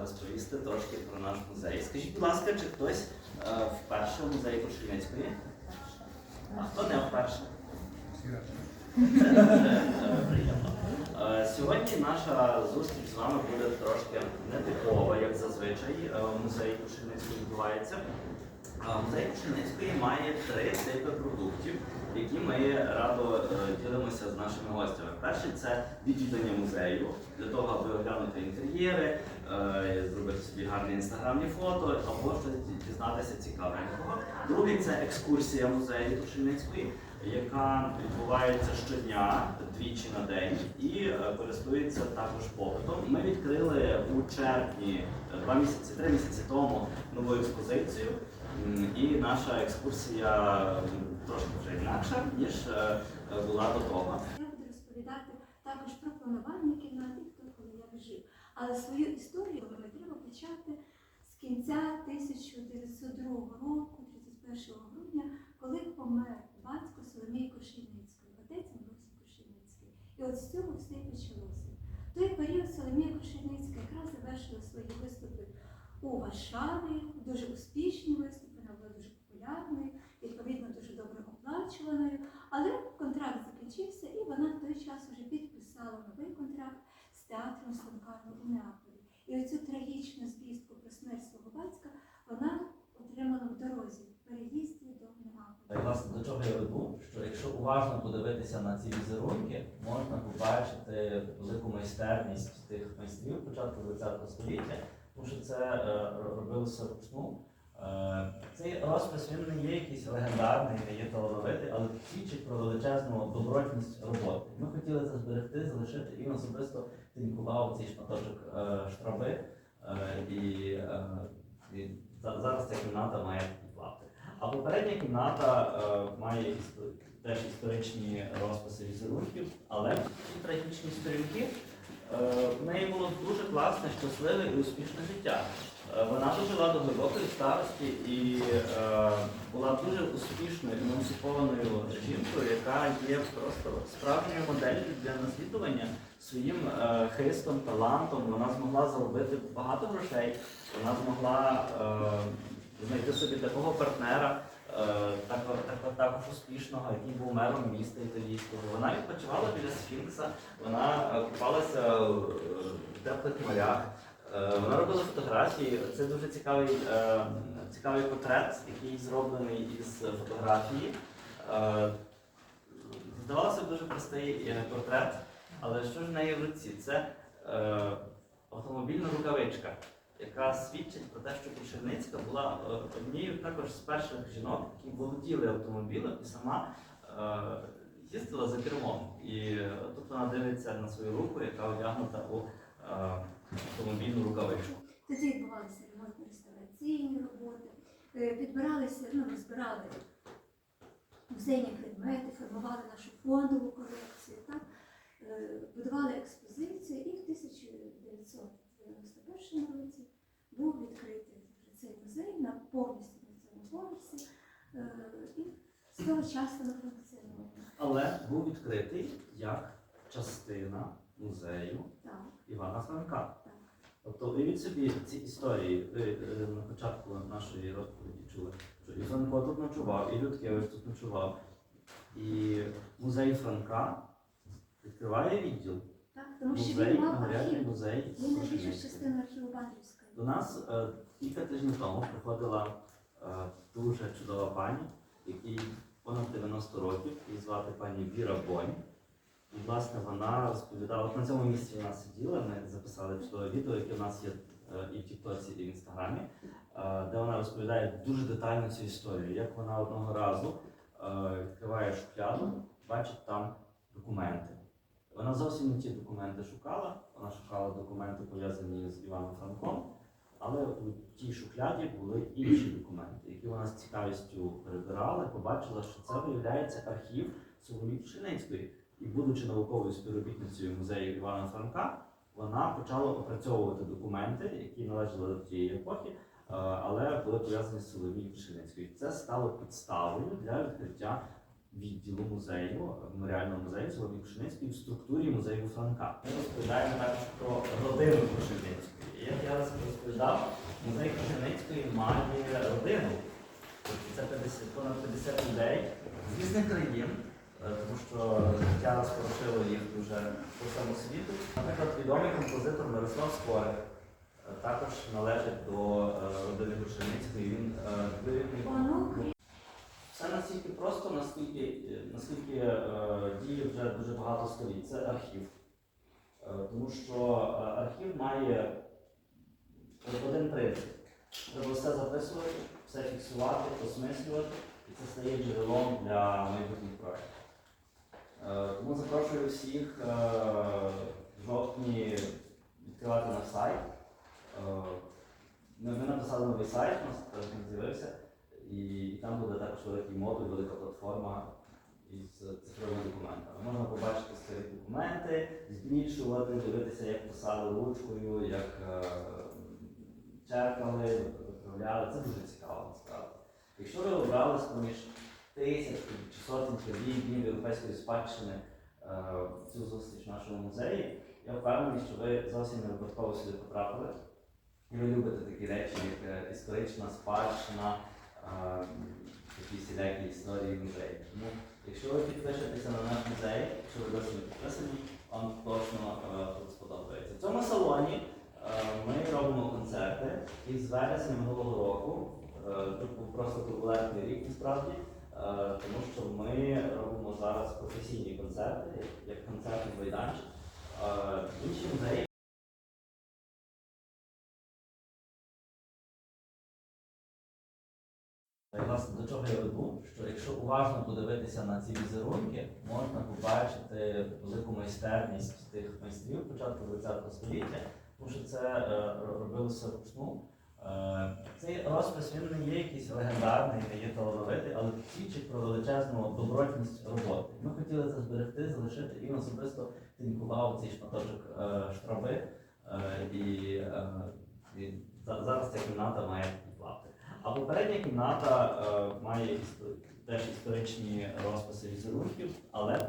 розповісти трошки про наш музей. Скажіть, будь ласка, чи хтось е, вперше в музеї Крушельницької? А хто не вперше? Це дуже приємно. Е, Сьогодні наша зустріч з вами буде трошки нетипова, як зазвичай е, в музеї Крушельницької відбувається. Музей Крушельницької має три типи продуктів, які ми радо ділимося з нашими гостями. Перший це відвідання музею для того, аби оглянути інтер'єри, е, зробити собі гарні інстаграмні фото або щось дізнатися цікавенького. Другий це екскурсія музею Крушельницької, яка відбувається щодня, двічі на день, і е, користується також попитом. Ми відкрили у червні е, два місяці, три місяці тому нову експозицію. І наша екскурсія трошки вже інакша, ніж була до того. Я буду розповідати також про планування кімнати, хто коли як жив. Але свою історію ми треба почати з кінця 1902 року, 31 грудня, коли помер батько Соломії Кошельницької, отець Амбросій Кошельницький. І от з цього все почалося. В той період Соломія Кошельницька якраз завершила свої виступи у Варшаві, дуже успішні виступи, вона була дуже популярною, відповідно дуже добре оплачуваною. Але контракт закінчився, і вона в той час вже підписала новий контракт з театром Слонкарно у Неаполі. І оцю трагічну звістку про смерть свого батька вона отримала в дорозі в переїзді до Неаполя. Власне, до чого я веду, що якщо уважно подивитися на ці візерунки, можна побачити велику майстерність тих майстрів початку ХХ століття, тому що це е, робилося вручну. Е, Цей розпис він не є якийсь легендарний, не є талановитий, але свідчить про величезну добротність роботи. Ми хотіли це зберегти, залишити, і особисто тинкував цей шматочок е, штрави. Е, І, е, і зараз ця кімната має такі плати. А попередня кімната е, має істо- теж історичні розписи візерунків, але трагічні сторінки е, в неї було дуже класне, щасливе і успішне життя. Е, Вона дожила до глибокої старості і е, була дуже успішною емансипованою жінкою, яка є просто справжньою моделлю для наслідування своїм е, хистом, талантом. Вона змогла заробити багато грошей, вона змогла е, знайти собі такого партнера, е, також, також, також успішного, який був мером міста італійського. Вона відпочивала біля Сфінкса, вона е, купалася в в теплих морях. Е, Вона робила фотографії. Це дуже цікавий, е, цікавий портрет, який зроблений із фотографії. Е, Здавалося б, дуже простий портрет, але що ж в неї в руці? Це автомобільна рукавичка, яка свідчить про те, що Крушельницька була однією також з перших жінок, які володіли автомобілем і сама їздила за кермом. І тут вона дивиться на свою руку, яка одягнута у автомобільну рукавичку. Тоді відбувалися ремонтно-реставраційні роботи, е, підбиралися, ну, розбирали музейні предмети, формували нашу фондову колекцію, так? Е, будували експозицію, і в 1991 році був відкритий цей музей на повністю на цьому поверсі, е, і з того часу не функціонує. Але був відкритий як частина музею Так, Івана Франка. Тобто уявіть собі ці історії. Ви е, на початку нашої розповіді чули, що і Франко тут ночував, і Людкевич тут ночував. І музей Франка відкриває відділ. Так, тому що Музей, він мав архів. музей. Він найбільшу частину архіву Бандрівської. До нас е, кілька тижнів тому приходила е, дуже чудова пані, якій понад 90 років, її звати пані Віра Бонь. І, власне, вона розповідала, на цьому місці вона сиділа, ми записали чудове відео, яке в нас є е, і в Тіктоці, і в Інстаграмі, е, де вона розповідає дуже детально цю історію, як вона одного разу е, відкриває шухляду, бачить там документи. Вона зовсім не ті документи шукала, вона шукала документи, пов'язані з Іваном Франком, але у тій шухляді були інші документи, які вона з цікавістю перебирала і побачила, що це виявляється архів Соломії Пшеницької. І будучи науковою співробітницею музею Івана Франка, вона почала опрацьовувати документи, які належали до тієї епохи, е, але були пов'язані з Соломією Пшеницькою. Це стало підставою для відкриття відділу музею, меморіального музею Соломії Пшеницької в структурі музею Франка. Ми розповідаємо також про родину Пшеницької. Як я розповідаю розповідав, музей Крижаницької має родину. Це 50, понад 50 людей з різних країн, тому що життя розпорошило їх дуже по всьому світу. Наприклад, відомий композитор Мирослав Скорик е, також належить до е, родини Крижаницької. Він е, вирібник все настільки просто, наскільки, е, наскільки е, діє вже дуже багато століть. Це архів. Е, тому що е, архів має один принцип. Треба все записувати, все фіксувати, осмислювати, і це стає джерелом для майбутніх проєктів. Е, тому запрошую всіх е, в жовтні відкривати наш сайт. Е, ми написали новий сайт, у нас він з'явився. І там буде також великий модуль, велика платформа із цифровими документами. Можна побачити свої документи, збільшувати, дивитися, як писали ручкою, як черпали, виправляли. Це дуже цікаво насправді. Якщо ви обрали з поміж 10 чи сотень подій Дні Європейської спадщини е, цю зустріч в нашому музеї. Я впевнений, що ви зовсім не випадково сюди потрапили. І ви любите такі речі, як е, історична спадщина, е, такі всілякі історії музею. Тому, якщо ви підпишетеся на наш музей, якщо ви досі не підписані, вам точно тут сподобається. В цьому салоні ми робимо концерти із вересня минулого року, просто турбулентний рік насправді тому що ми робимо зараз професійні концерти, як- як концертний майданчик. Е, Інші музеї Власне, до чого я веду, що якщо уважно подивитися на ці візерунки, можна побачити велику майстерність тих майстрів початку ХХ століття, тому що це е, робилося вручну. Е, цей розпис він не є якийсь легендарний, не є талановитий, але свідчить про величезну добротність роботи. Ми хотіли це зберегти, залишити, і особисто тинкував цей шматочок е, штрави. Е, і, і зараз ця кімната має плати. А попередня кімната має теж історичні розписи візерунків, але